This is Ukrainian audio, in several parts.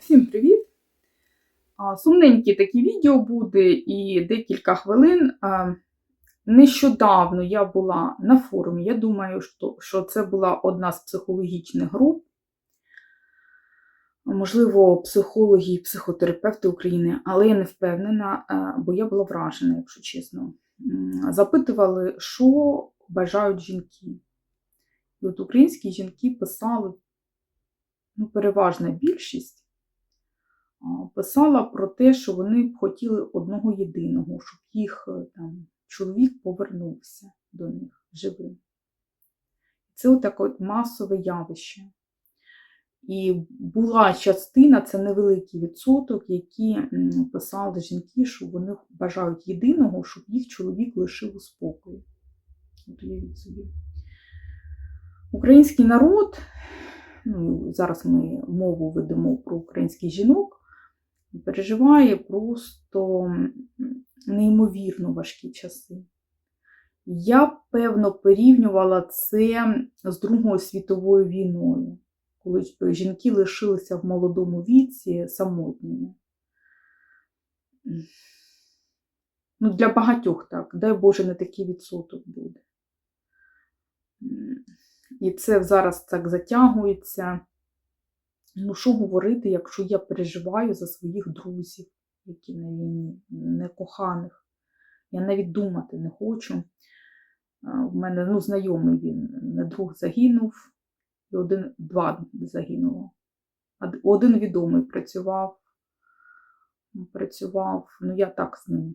Всім привіт! А, Сумненьке таке відео буде і декілька хвилин. Нещодавно я була на форумі. Я думаю, що, це була одна з психологічних груп. Можливо, психологи і психотерапевти України, але я не впевнена, бо я була вражена, якщо чесно. Запитували, що бажають жінки. І от українські жінки писали, ну, переважна більшість писала про те, що вони б хотіли одного єдиного, щоб їх е, там, чоловік повернувся до них живим. Це отаке от масове явище. І була частина, це невеликий відсоток, які писали жінки, що вони бажають єдиного, щоб їх чоловік лишив у спокої. Уявіть собі. Український народ, ну, зараз ми мову ведемо про українських жінок, переживає просто неймовірно важкі часи. Я певно, порівнювала це з Другою світовою війною, коли жінки лишилися в молодому віці самотніми. Ну, для багатьох так, дай Боже, не такий відсоток буде. І це зараз так затягується. Ну, що говорити, якщо я переживаю за своїх друзів, які на війні, некоханих. Я навіть думати не хочу. В мене ну, знайомий він, друг загинув, і один, два загинуло. Один відомий працював, працював, ну я так з ним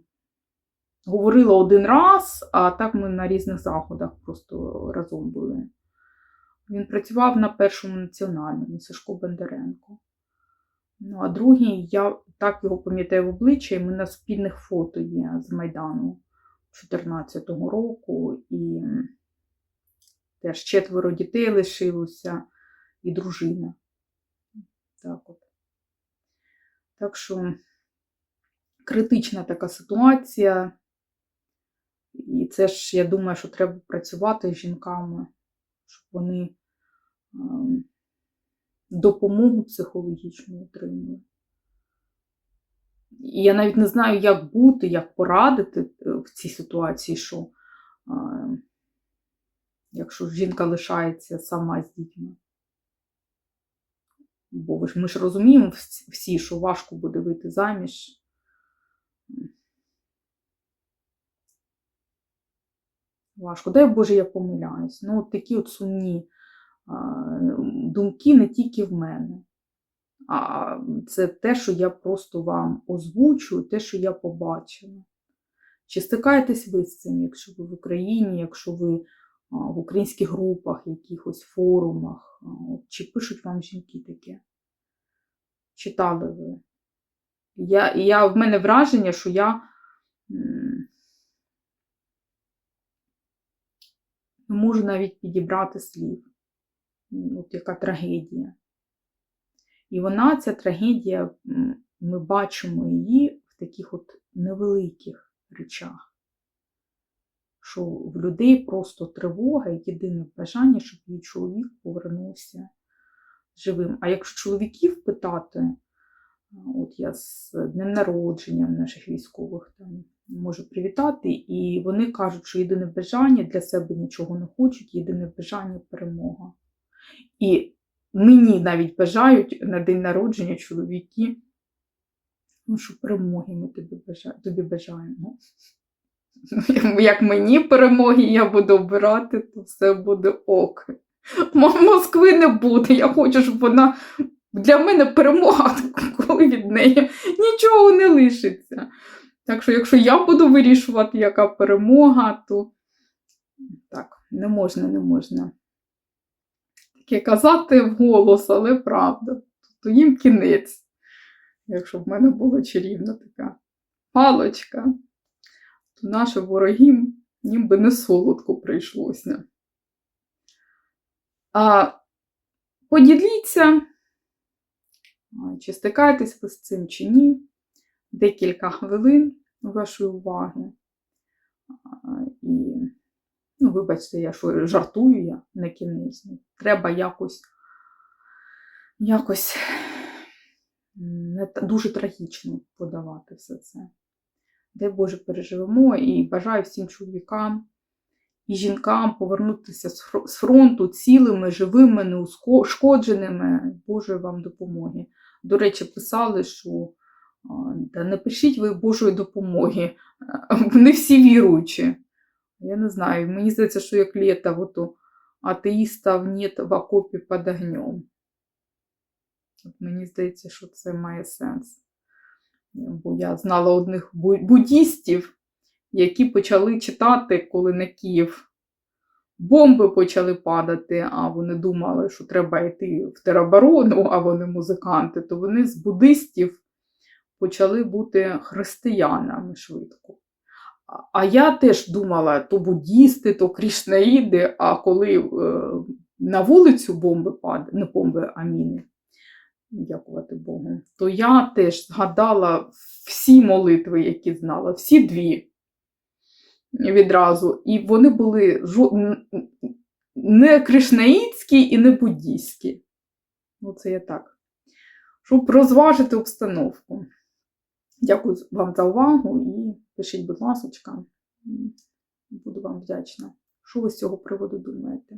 говорила один раз, а так ми на різних заходах просто разом були. Він працював на першому національному Сашко Бондаренко. Ну, а другий, я так його пам'ятаю в обличчя, і ми на спільних фото є з Майдану 2014 року. І теж четверо дітей лишилося, і дружина. Так от. Так що критична така ситуація. І це ж, я думаю, що треба працювати з жінками, щоб вони допомогу психологічну отримали. І я навіть не знаю, як бути, як порадити е, в цій ситуації, що якщо жінка лишається сама з дітьми. Бо ми ж розуміємо всі, що важко буде вийти заміж. Важко. Дай Боже, я помиляюсь. Ну, от такі от сумні думки не тільки в мене. А це те, що я просто вам озвучую, те, що я побачила. Чи стикаєтесь ви з цим, якщо ви в Україні, якщо ви в українських групах, якихось форумах, чи пишуть вам жінки таке? Читали ви? Я, я, в мене враження, що я не можу навіть підібрати слів. От яка трагедія. І вона, ця трагедія, ми бачимо її в таких от невеликих речах. Що в людей просто тривога єдине бажання, щоб її чоловік повернувся живим. А якщо чоловіків питати, от я з днем народження наших військових там можу привітати, і вони кажуть, що єдине бажання для себе нічого не хочуть, єдине бажання перемога. І мені навіть бажають на день народження чоловіки, ну, що перемоги ми тобі, бажа... тобі бажаємо. Ну, Як мені перемоги я буду обирати, то все буде ок. Москви не буде. Я хочу, щоб вона для мене перемога, коли від неї нічого не лишиться. Так що, якщо я буду вирішувати, яка перемога, то так, не можна, не можна таке казати вголос, але правда. То їм кінець. Якщо в мене була чарівна така палочка, то нашим ворогам ніби не солодко прийшлося. А поділіться, чи стикаєтесь ви з цим чи ні. Декілька хвилин вашої уваги. І Ну, вибачте, я що жартую я на кінець. Треба якось, якось не дуже трагічно подавати все це. Дай Боже, переживемо і бажаю всім чоловікам і жінкам повернутися з фронту цілими, живими, неушкодженими. Божої вам допомоги. До речі, писали, що та не пишіть ви Божої допомоги. Не всі віруючі. Я не знаю, мені здається, що як у атеїстів нет в окопі під огнем. Мені здається, що це має сенс. Бо я знала одних буддістів, які почали читати, коли на Київ бомби почали падати, а вони думали, що треба йти в тероборону, а вони музиканти, то вони з буддистів почали бути християнами швидко. А- я теж думала, то буддісти, то крішнаїди, а коли е, на вулицю бомби падають, не бомби, а міни, дякувати Богу, то я теж згадала всі молитви, які знала, всі дві відразу. І вони були жо- не кришнаїцькі і не буддійські. Ну, це я так. Щоб розважити обстановку. Дякую вам за увагу і пишіть, будь ласка, буду вам вдячна. Що ви з цього приводу думаєте?